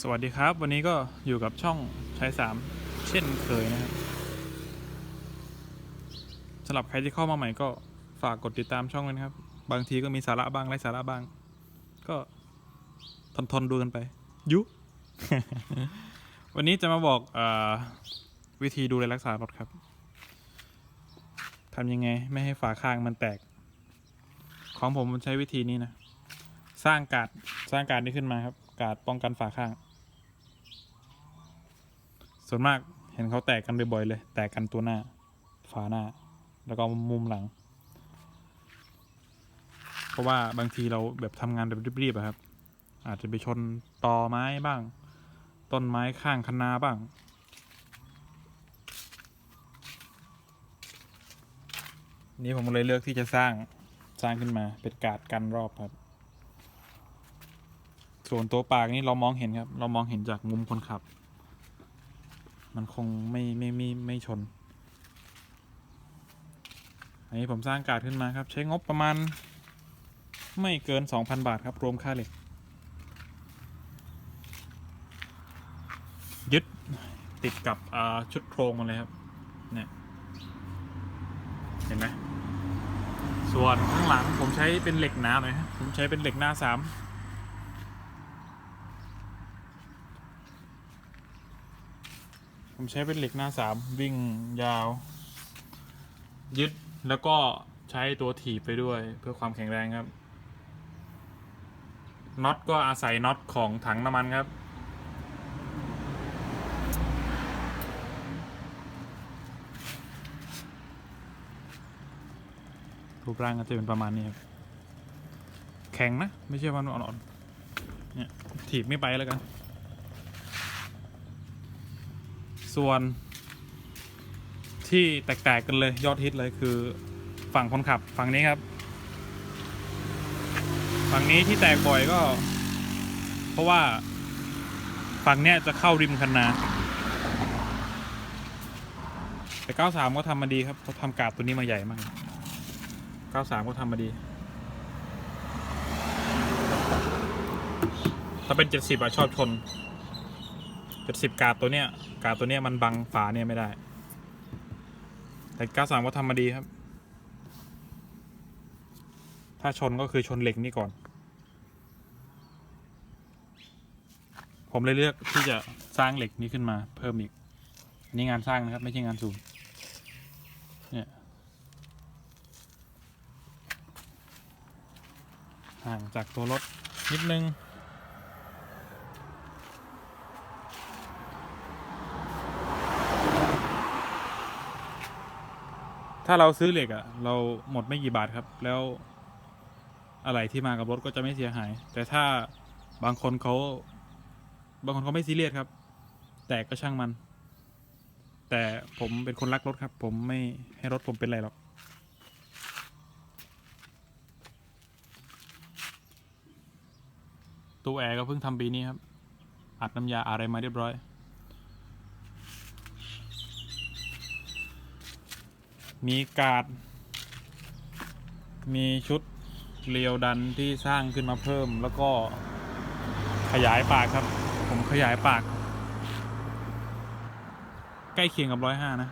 สวัสดีครับ วันนี้ก็อยู่กับช่องชายสามเช่นเคยนะครับสำหรับใครที่เข้ามาใหม่ก็ฝากกดติดตามช่องกันครับ บางทีก็มีสาระบ้างไร้สาระบ้าง ก็ทนทนๆดูกันไป ยุ วันนี้จะมาบอกอวิธีดูแลรักษารถครับทำยังไงไม่ให้ฝาข้างมันแตก ของผมมันใช้วิธีนี้นะ สร้างกาดสร้างกาดนี้ขึ้นมาครับ การ์ดป้องกันฝาข้าง ส่วนมากเห็นเขาแตกกันบ่อยๆเลย แตกกันตัวหน้า ฝาหน้า แล้วก็มุมหลัง เพราะว่าบางทีเราแบบทำงานแบบรีบๆครับ อาจจะไปชนตอไม้บ้าง ต้นไม้ข้างคะนาบ้างนี่ผมเลยเลือกที่จะสร้างสร้างขึ้นมาเป็นการ์ดกันรอบครับ ส่วนตัวปากนี่เรามองเห็นครับ เรามองเห็นจากมุมคนขับ มันคงไม่ไม่ไม่ไม่ชน อันนี้ผมสร้างการ์ดขึ้นมาครับ ใช้งบประมาณ ไม่เกิน 2,000 บาทครับ รวมค่าเหล็ก ยึดติดกับชุดโครงมาเลยครับ เนี่ย เห็นไหมส่วนข้างหลังผมใช้เป็นเหล็กหนาหน่อยครับผมใช้เป็นเหล็กหน้าสาม ผมใช้เป็นเหล็กหน้าสามวิ่งยาว ยึดแล้วก็ใช้ตัวถีบไปด้วย เพื่อความแข็งแรงครับน็อตก็อาศัยน็อตของถังน้ำมันครับ รูปร่างก็จะเป็นประมาณนี้ครับ แข็งนะ ไม่ใช่ว่ามันอ่อนๆเนี่ยถีบไม่ไปแล้วกัน ส่วนที่แตก ๆ กันเลยยอดฮิตเลยคือฝั่งคนขับฝั่งนี้ครับ ฝั่งนี้ที่แตกบ่อยก็ เพราะว่าฝั่งเนี้ยจะเข้าริมคันนาแต่ 93 ก็ทำมาดีครับเขาทำกาดตัวนี้มาใหญ่มาก 93 ก็ทำมาดี ถ้าเป็น 70อะชอบชน เจ็ดสิบกาดตัวเนี้ยกาดตัวเนี้ยมันบังฝาเนี่ยไม่ได้ แต่ก้าสามก็ทำมาดีครับ ถ้าชนก็คือชนเหล็กนี่ก่อน ผมเลยเลือกที่จะสร้างเหล็กนี้ขึ้นมาเพิ่มอีกอันนี้งานสร้างนะครับ ไม่ใช่งานสูงเนี่ยห่างจากตัวรถนิดนึง ถ้าเราซื้อเหล็กอะ่ะ เราหมดไม่กี่บาทครับ แล้วอะไรที่มากับรถก็จะไม่เสียหาย แต่ถ้าบางคนเขาบางคนเขาไม่ซีเรียสครับ แต่ก็ช่างมัน แต่ผมเป็นคนรักรถครับ ผมไม่ให้รถผมเป็นไรหรอกตู้แอร์ก็เพิ่งทำปีนี้ครับอัดน้ำยาอะไรมาเรียบร้อย มีกาด มีชุดเรียวดันที่สร้างขึ้นมาเพิ่ม แล้วก็ขยายปากครับ ผมขยายปาก ใกล้เคียงกับร้อยห้านะ